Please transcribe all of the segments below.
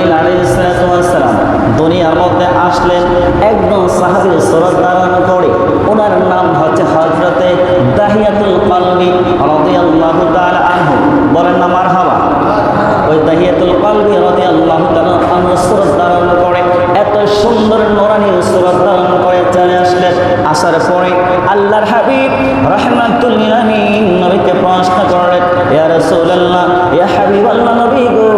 আলাইসালাম দুনিয়ার মধ্যে আসলেন একদম সাহাবির সুরত ধারণ করে। ওনার নাম হচ্ছে হজরতে দাহিয়াতুল কলবি রাদিয়াল্লাহু তাআলা আনহু। বলেন না, মারহাবা। ওই দাহিয়াতুল কলবি রাদিয়াল্লাহু তাআলা আনহু সুরত ধারণ করে, এত সুন্দর নোরানি সুরত ধারণ করে চলে আসলেন। আসার পরে আল্লাহর হাবিব রহমাতুল্লিল আমিন নবীকে প্রশ্ন করলেন, ইয়া রাসূলুল্লাহ, ইয়া হাবিবাল্লাহ নবী গো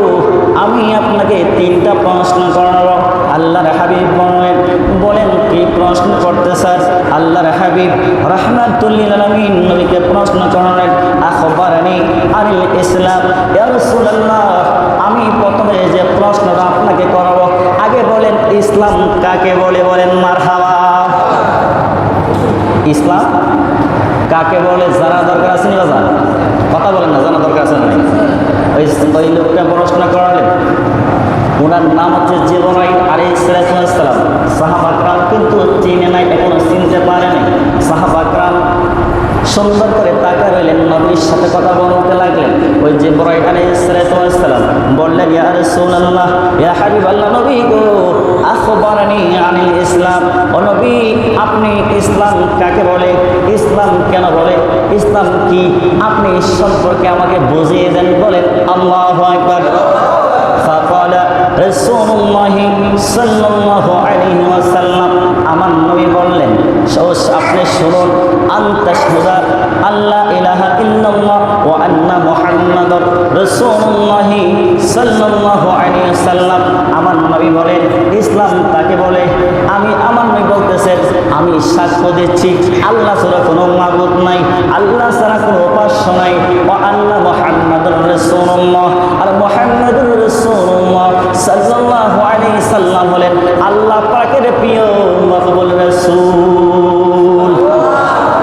আমি আপনাকে তিনটা প্রশ্ন করব। আল্লাহর হাবিব বলেন বলেন, কি প্রশ্ন করতে স্যার? আল্লাহর হাবিব রহমাতুল্লিল আলামিন নবীকে প্রশ্ন করলেন, আখবরানি আনিল ইসলাম? আমি প্রথমে যে প্রশ্নটা আপনাকে করব, আগে বলেন, ইসলাম কাকে বলে? বলেন, মারহাবা। ইসলাম কাকে বলে? জানা দরকার আছে নি কথা বলেন না জানা দরকার আছে না? ওই ওই লোকটা প্রশ্ন করালেন। ওনার নাম হচ্ছে জীবনাই আলী সালাম। সাহাবাকরাম কিন্তু চিনে নাই, এখনও চিনতে পারেনি সাহাবাকরাম সুন্দর করে তাকা রইলেন, নবীর সাথে কথা বলতে লাগলেন। ওই যে বড়াই আলী সালাম বললেন, ইয়া রাসূলুল্লাহ, ইয়া হাবিবাল্লাহ, নবী গো, আখবরানি আনিল ইসলাম। ও নবী ইসলাম কাকে বলে? ইসলাম কেন বলে? ইসলাম কি? আপনি সম্পর্কে আমাকে বুঝিয়ে দেন, বলেন, আল্লাহ আমার নবী বললেন আপনি শুনুন আল্লাহ সাল্লাম আমার নবী বলেন, ইসলাম তাকে বলে? বলতেছেন, আমি সাক্ষ্য দিচ্ছি, আল্লাহ ছাড়া কোনো মাবুদ নাই, আল্লাহ ছাড়া কোনো উপাস্য নাই ওয়া আন্না মুহাম্মাদুর রাসূলুল্লাহ। আর মুহাম্মাদুর রাসূলুল্লাহ সাল্লাল্লাহু সাল্লাম হলেন আল্লাহ পাকের প্রিয় মাহবুব রাসূল।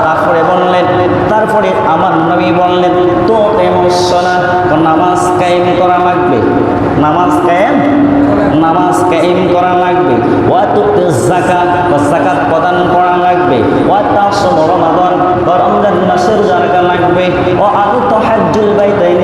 তারপরে বললেন, তারপরে আমার নবী বললেন তো এমন সলা নামাজ কায়েম করা লাগবে। নামাজ কায়েম কায়েম করা লাগবে। ওয়া তুতে যাকাত, বা যাকাত প্রদান করা লাগবে। ওয়া তাসম রমাদান রমজান মাসের রোজা লাগবে। ও আলু তাহাজ্জুল বাইতাইন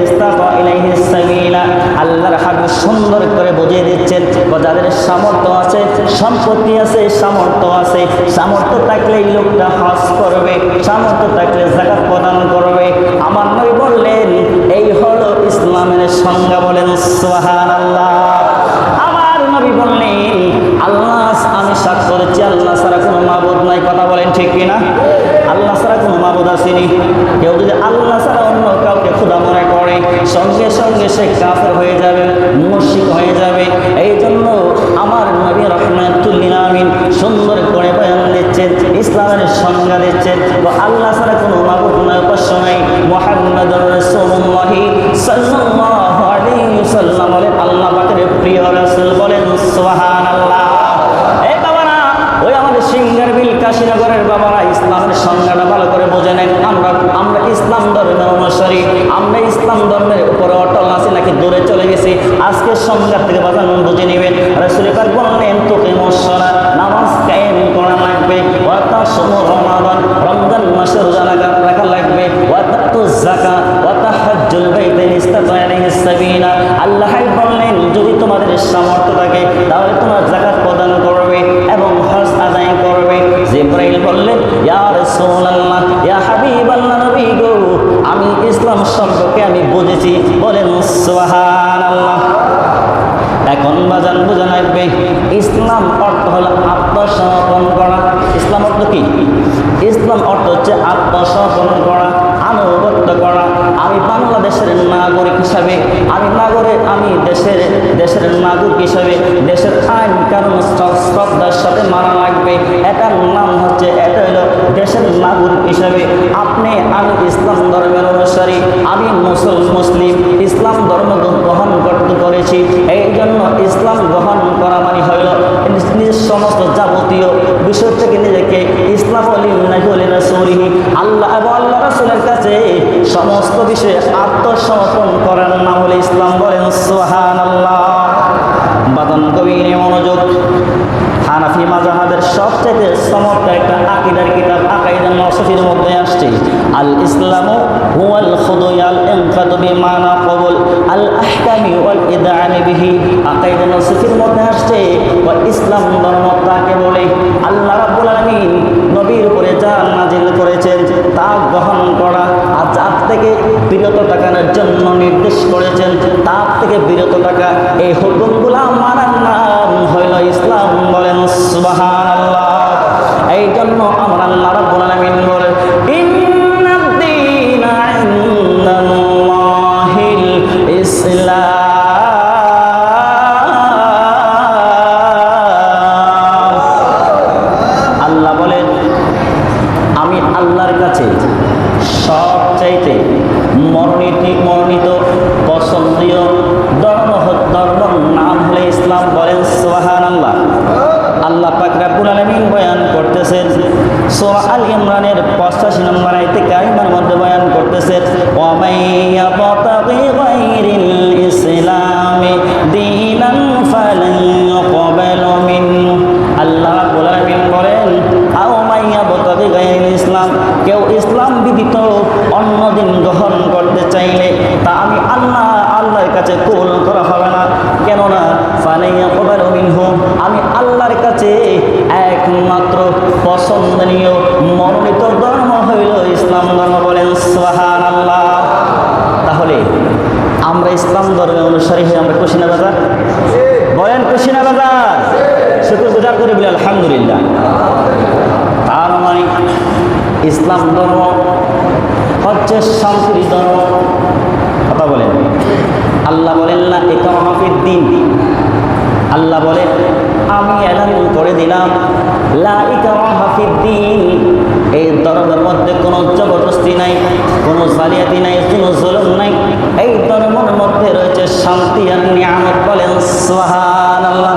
সুন্দর করে বুঝিয়ে দিচ্ছেন যাদের সামর্থ্য আছে, সম্পত্তি আছে, সামর্থ্য আছে, সামর্থ্য থাকলে এই লোকটা হজ করবে, সামর্থ্য থাকলে জাকাত প্রদান করবে। আমার নবী বললেন, এই হলো ইসলামের সংজ্ঞা বলেন, সুবহানাল্লাহ। আমার বলেন, ঠিক কিনা? আল্লাহ ছাড়া কোনো মাবুদ আসেনি। কেউ যদি আল্লাহ ছাড়া অন্য কাউকে ক্ষুদা মনে করে, সঙ্গে সঙ্গে সে কাফের হয়ে যাবে মুশিক হয়ে যাবে। এই জন্য আমার নবী রহমাতুল্লিন আমিন সুন্দর করে বয়ান দিচ্ছেন, ইসলামের সংজ্ঞা দিচ্ছেন তো আল্লাহ ছাড়া কোনো মাবুদ নাই উপাস্য নাই। মোহাম্মদ রসুল্লাহ সাল্লাল্লাহু আলাইহি ওয়াসাল্লাম বলেন, আল্লাহ পাকের প্রিয় রাসূল বলেন, সুবহানাল্লাহ বাবারা ওই আমাদের সিঙ্গার বিল কাশীনগরের বাবারা ইসলামের সংজ্ঞাটা ভালো করে বোঝে নেন। আমরা আমরা ইসলাম ধর্মের অনুসারী। আমরা ইসলাম ধর্মের উপরে অটল আছি নাকি দূরে চলে গেছি? আজকে সংজ্ঞা থেকে বাজার বুঝে নেবেন। বললেন তোকে মশলা, নামাজ কায়েম করা লাগবে। ওয়াতা সমু রমাদান, রমজান রোজা লাগা রাখা লাগবে। ওয়াতা তো বাইতাইন ইস্তাতা আল্লাহ বললেন, যদি তোমাদের সামর্থ্য থাকে, তাহলে তোমার জাকাত প্রদান করবে এবং জিব্রাইল বললেন, ইয়া রাসূলুল্লাহ, ইয়া হাবিবাল্লাহ নবী গো, আমি ইসলাম সম্পর্কে আমি বুঝেছি। বলেন, সুবহানাল্লাহ। এখন বাজান বোঝা লাগবে, ইসলাম অর্থ হলো আত্মসমর্পণ করা ইসলাম অর্থ কি ইসলাম অর্থ হচ্ছে আত্মসমর্পণ করা আনুগত্য করা আমি বাংলাদেশের নাগরিক হিসাবে, আমি নাগরিক, আমি দেশের দেশের নাগরিক হিসাবে, দেশের আইন কারণ শ্রদ্ধার সাথে মানা লাগবে। এটার নাম হচ্ছে, এটা হলো দেশের নাগরিক হিসাবে। আপনি, আমি ইসলাম ধর্মের অনুসারী, আমি মুসল মুসলিম, ইসলাম ধর্ম গ্রহণ করতে করেছি। এই জন্য ইসলাম গ্রহণ করা মানে হইল নিজের সমস্ত যাবতীয় বিষয় থেকে নিজেকে ইসলাম রাসূলিহি আল্লাহ সমস্ত বিষয়ে আত্মসমর্পণ করার নাম হলো ইসলাম বলেন, সুবহানাল্লাহ। বাদন কবির মনোযোগ। হানাফি মাজাহাবের সবচেয়ে চমৎকার একটা আকিদার কিতাব আকাইদার নসফির মধ্যে আসছে আল ইসলাম হুয়াল খুদুয়াল ইনকাদু বিমানা কবুল আল আহকামি ওয়াল ইদানি বিহি। আকাইদার নসফির মধ্যে আসছে, ওয়া ইসলাম ধর্ম তাকে বলে আল্লাহ রাব্বুল আলামিন নবীর উপরে যা নাজিল করেছেন তা গ্রহণ করা আর যার থেকে বিরত থাকার জন্য নির্দেশ করেছেন। তার থেকে বিরত থাকা এই হুকুমগুলা মানার নাম হইল সোহান আল্লাহ আল্লাহ বয়ান করতেছেন, সূরা আল ইমরানের 85 নম্বর আয়াতে কারিমার মধ্যে বয়ান করতেছেন ওয়া মাইয়া বাতাগি দীনান ফালান আল্লাহ রাব্বুল আলামিন ইসলাম, কেউ ইসলাম বিদিত অন্য দিন গ্রহণ করতে চাইলে তা আমি আল্লাহ আল্লাহর কাছে কবুল করা হবে না কেননা ফালাইয়া কবাল মিনহু আমি কাছে একমাত্র পছন্দনীয় মনোনীত ধর্ম হইল ইসলাম ধর্ম বলেন সোহান আল্লাহ তাহলে আমরা ইসলাম ধর্মের অনুসারী হয়ে আমরা কুশিনা বাজার? বলেন কুশিনা বাজার? শুক্র গুজার করে বলে, আলহামদুলিল্লাহ। তার মানে ইসলাম ধর্ম হচ্ছে শান্তির ধর্ম। কথা বলেন। আল্লাহ বলেন না একামাফির দিন। আল্লাহ বলেন আমি এলান করে দিলাম। এই ধর্মের মধ্যে কোনো জবরদস্তি নাই, কোনো জালিয়াতি নাই, কোনো জুলুম নাই। এই ধর্মের মধ্যে রয়েছে শান্তি আর নিয়ামত বলেন সোহান আল্লাহ